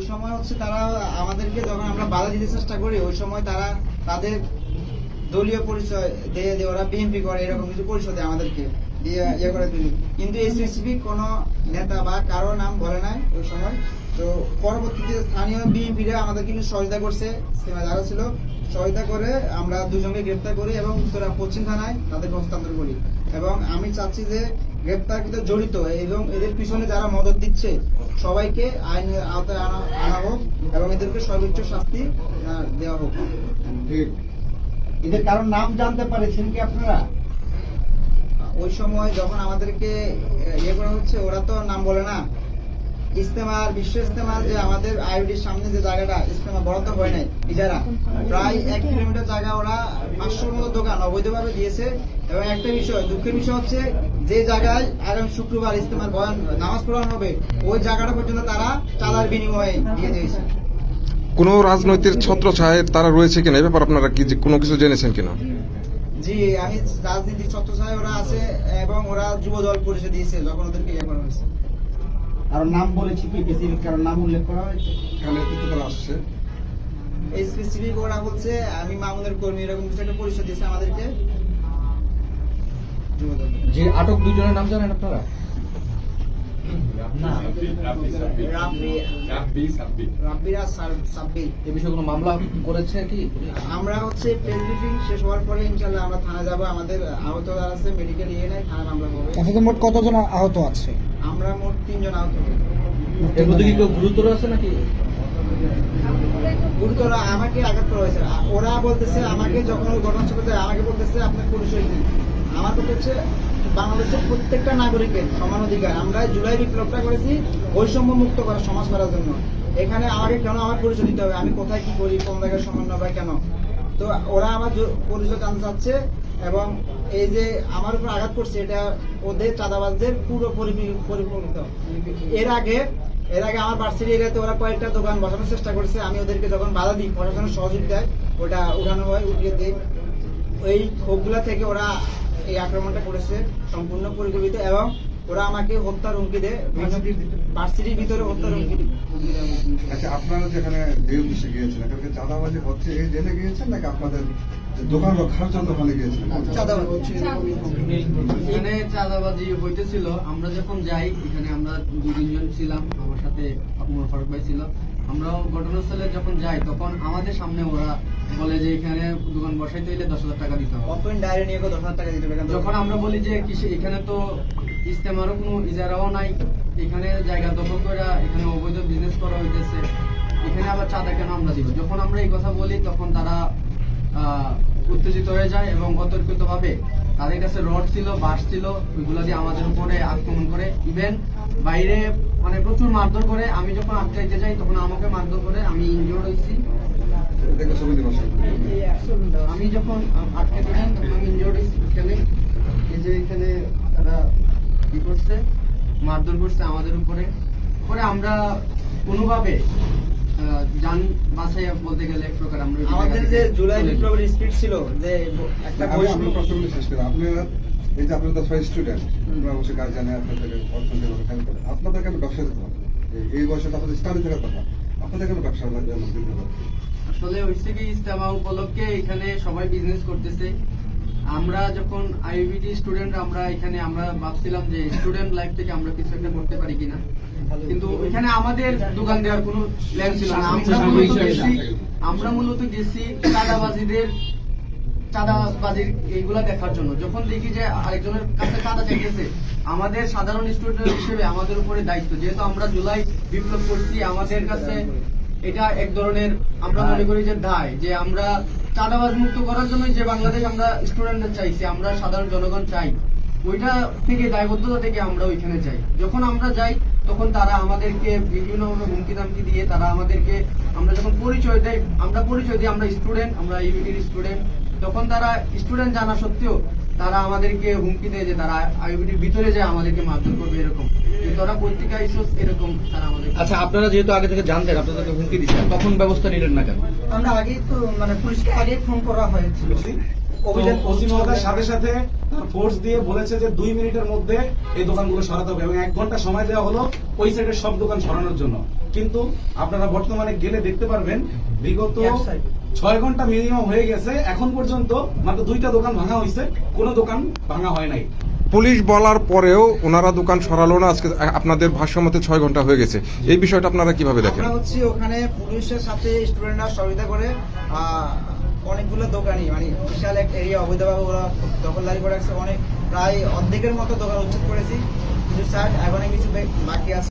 ওই সময় হচ্ছে তারা আমাদেরকে যখন আমরা বাধা দিতে চেষ্টা করি, ওই সময় তারা তাদের দলীয় পরিচয় দিয়ে দিয়ে ওরা বিএনপি করে, এরকম কিছু পরিচয় আমাদেরকে, দিয়ে ইয়ে করে দিল। কিন্তু এই স্পেসিফিক কোনো নেতা বা কারও নাম বলে নাই ওই সময়। তো পরবর্তীতে স্থানীয় বিএনপিরা আমাদের কিন্তু সহযোগিতা করছে, সিনেমা যারা ছিল। সহায়তা করে আমরা দুজনকে গ্রেপ্তার করি এবং উত্তরা পশ্চিম থানায় তাদেরকে হস্তান্তর করি। এবং আমি চাচ্ছি যে গ্রেপ্তারকৃত জড়িত এবং এদের পিছনে যারা মদত দিচ্ছে, সবাইকে আইনের আওতায় আনা আনা হোক এবং এদেরকে সর্বোচ্চ শাস্তি দেওয়া হোক। এদের কারোর নাম জানতে পারেছেন কি আপনারা? ওই সময় যখন আমাদেরকে ইয়ে করা হচ্ছে, ওরা তো নাম বলে না। ইস্তেমার বিশ্ব ইস্তেমার যে আমাদের আইডির সামনে যে জায়গাটা ইস্তেমা বরাদ্দ হয় নাই ইজারা প্রায় এক কিলোমিটার জায়গা ওরা পাঁচশোর মতো দোকান অবৈধভাবে দিয়েছে। এবং একটা বিষয়, দুঃখের বিষয় হচ্ছে, যে জায়গায় আগামী শুক্রবার ইস্তেমার বয়ান, নামাজ পড়ানো হবে, ওই জায়গাটা পর্যন্ত তারা চাঁদার বিনিময়ে দিয়ে দিয়েছে। কোনো রাজনৈতিক ছত্র ছত্রছায় তারা রয়েছে কিনা এ ব্যাপার আপনারা কি কোনো কিছু জেনেছেন কিনা? জি আমি রাজনীতির ছত্রছায় ওরা আছে এবং ওরা যুব দল পরিষদ দিয়েছে যখন ওদেরকে ইয়ে করা হয়েছে। কারোর নাম বলেছি কি স্পেসিফিক কারোর নাম উল্লেখ করা হয়েছে? এখানে কিছু করা আসছে এই স্পেসিফিক ওরা বলছে আমি মামুনের কর্মী এরকম কিছু একটা পরিচয় দিয়েছে আমাদেরকে। যে আটক দুজনের নাম জানেন আপনারা? মামলা করেছে কি? আমরা হচ্ছে প্রেস ব্রিফিং শেষ হওয়ার পরে ইনশাল্লাহ আমরা থানা যাব। আমাদের আহত আছে মেডিকেল ইয়ে নাই থানা মামলা হবে। এখন মোট কতজন আহত আছে? আমরা মোট তিনজন আহত। এর মধ্যে কি গুরুতর আছে নাকি? গুরুতর আমাকে আঘাত করা হয়েছে। ওরা বলতেছে আমাকে যখন ওই ঘটনাস্থলে আমাকে বলতেছে আপনার পরিচয় কি আমার কথা হচ্ছে বাংলাদেশের প্রত্যেকটা নাগরিকের সমান অধিকার। আমরা জুলাই বিপ্লবটা করেছি বৈষম্য মুক্ত করা, সমাজ করার জন্য। এখানে আমাকে কেন আমার পরিচয় দিতে হবে? আমি কোথায় কি করি, কোন জায়গায় সমন্বয় বা কেন? তো ওরা আমার পরিচয় জানতে চাচ্ছে এবং এই যে আমার উপর আঘাত করছে, এটা ওদের চাঁদাবাজদের পুরো পরিপি- পরিকল্পিত এর আগে এর আগে আমার ভার্সিটি এরিয়াতে ওরা কয়েকটা দোকান বসানোর চেষ্টা করছে। আমি ওদেরকে যখন বাধা দিই, প্রশাসনের সহযোগিতায় ওটা উঠানো হয়, উঠিয়ে দিই। ওই ক্ষোভগুলা থেকে ওরা এই আক্রমণটা করেছে সম্পূর্ণ পরিকল্পিত এবং ওরা আমাকে হত্যার হুমকি দেয়। ভার্সিটির ভিতরে? হত্যার হুমকি আচ্ছা আপনারা যেখানে গিয়েছেন এখানে চাঁদাবাজি হচ্ছে এই জেনে গিয়েছেন নাকি আপনাদের দোকান রক্ষার জন্য ওখানে গিয়েছিলেন? এখানে চাঁদাবাজি হইতেছিল। আমরা যখন যাই এখানে আমরা দু তিনজন ছিলাম। আমার সাথে ফারুক ভাই ছিল। আমরাও ঘটনাস্থলে যখন যাই তখন আমাদের সামনে ওরা বলে যে এখানে দোকান বসাইতে হইলে দশ হাজার টাকা দিতে হবে। অফেন ডায়েরি নিয়ে দশ হাজার টাকা দিতে হবে যখন আমরা বলি যে কিসে এখানে তো ইস্তেমারও কোনো ইজারাও নাই এখানে জায়গা দখল করে এখানে অবৈধ বিজনেস করা হইতেছে এখানে আবার চাঁদা কেন আমরা দিব? যখন আমরা এই কথা বলি তখন তারা উত্তেজিত হয়ে যায় এবং অতর্কিত ভাবে তাদের কাছে রড ছিল বাঁশ ছিল ওইগুলো দিয়ে আমাদের উপরে আক্রমণ করে। ইভেন বাইরে মানে প্রচুর মারধর করে। আমি যখন আটকাইতে যাই তখন আমাকে মারধর করে। আমি ইনজিওর্ড হয়েছি আমি যখন আটকাতে যাই তখন আমি ইনজিওর্ড হয়েছি এখানে এই যে এখানে তারা কি করছে মারধর করছে আমাদের উপরে। পরে আমরা কোনোভাবে আহ, যান বাসায় বলতে গেলে এক প্রকার আমরা আমাদের যে জুলাই বিপ্লবের স্পিড ছিল যে একটা আমি বৈষম্য শেষ করি। আপনারা এই যে তো স্টুডেন্ট আপনাদের করে আপনাদের কেন ব্যবসা হবে? এই- বয়সে তো আপনাদের স্টাডি থাকার কথা। আপনাদের কেন ব্যবসা আসলে উপলক্ষে এখানে সবাই বিজনেস করতেছে। আমরা যখন আইবিটি স্টুডেন্ট আমরা এখানে, আমরা ভাবছিলাম যে স্টুডেন্ট লাইফ থেকে আমরা কিছু একটা করতে পারি কিনা। কিন্তু এখানে আমাদের দোকান দেওয়ার কোনো প্ল্যান ছিল না। আমরা মূলত গেছি, আমরা মূলত গেছি চাঁদাবাজিদের চাঁদাবাজির এইগুলা দেখার জন্য। যখন দেখি যে আরেকজনের কাছে চাঁদা চাইতেছে, আমাদের সাধারণ স্টুডেন্ট হিসেবে আমাদের উপরে দায়িত্ব। যেহেতু আমরা জুলাই বিপ্লব করছি, আমাদের কাছে এটা এক ধরনের আমরা মনে করি যে দায়, যে আমরা চাঁদাবাজ মুক্ত করার জন্য যে বাংলাদেশ আমরা স্টুডেন্টদের চাইছি, আমরা সাধারণ জনগণ চাই, ওইটা থেকে, দায়বদ্ধতা থেকে আমরা ওইখানে যাই। যখন আমরা যাই, তখন তারা আমাদেরকে বিভিন্ন হুমকি দামকি দিয়ে, তারা আমাদেরকে, আমরা যখন পরিচয় দেয় আমরা পরিচয় দিই, আমরা স্টুডেন্ট আমরা ইউনিটির স্টুডেন্ট তখন তারা স্টুডেন্ট জানা সত্ত্বেও তারা আমাদেরকে হুমকি দেয় যে তারা আইবিটির ভিতরে যায় আমাদেরকে মারধর করবে এরকম। তারা পত্রিকা ইস্যুস এরকম তারা আমাদের আচ্ছা আপনারা যেহেতু আগে থেকে জানতেন আপনাদেরকে হুমকি দিচ্ছেন তখন ব্যবস্থা নিলেন না কেন? আমরা আগেই তো মানে পুলিশকে আগেই ফোন করা হয়েছিল। ওসি মহোদয় সাথে সাথে ফোর্স দিয়ে বলেছে যে দুই মিনিটের মধ্যে এই দোকানগুলো সরাতে হবে এবং এক ঘণ্টা সময় দেওয়া হলো ওই সাইডের সব দোকান সরানোর জন্য। কিন্তু আপনারা বর্তমানে গেলে দেখতে পারবেন বিগত ছয় ঘণ্টা মিনিমাম হয়ে গেছে। এখন পর্যন্ত মাত্র দুইটা দোকান ভাঙা হয়েছে কোনো দোকান ভাঙা হয় নাই। পুলিশ বলার পরেও ওনারা দোকান সরালো না আজকে আপনাদের ভাষ্য মতে ছয় ঘণ্টা হয়ে গেছে। এই বিষয়টা আপনারা কীভাবে দেখেন? হচ্ছে ওখানে পুলিশের সাথে স্টুডেন্টরা সহযোগিতা করে আহ, অনেকগুলো দোকানই মানে বিশাল এক এরিয়া অবৈধভাবে ওরা দখলদারি করে অনেক, প্রায় অর্ধেকের মতো দোকান উচ্ছেদ করেছি। কিছু শার্ট এখন কিছু বাকি আছে।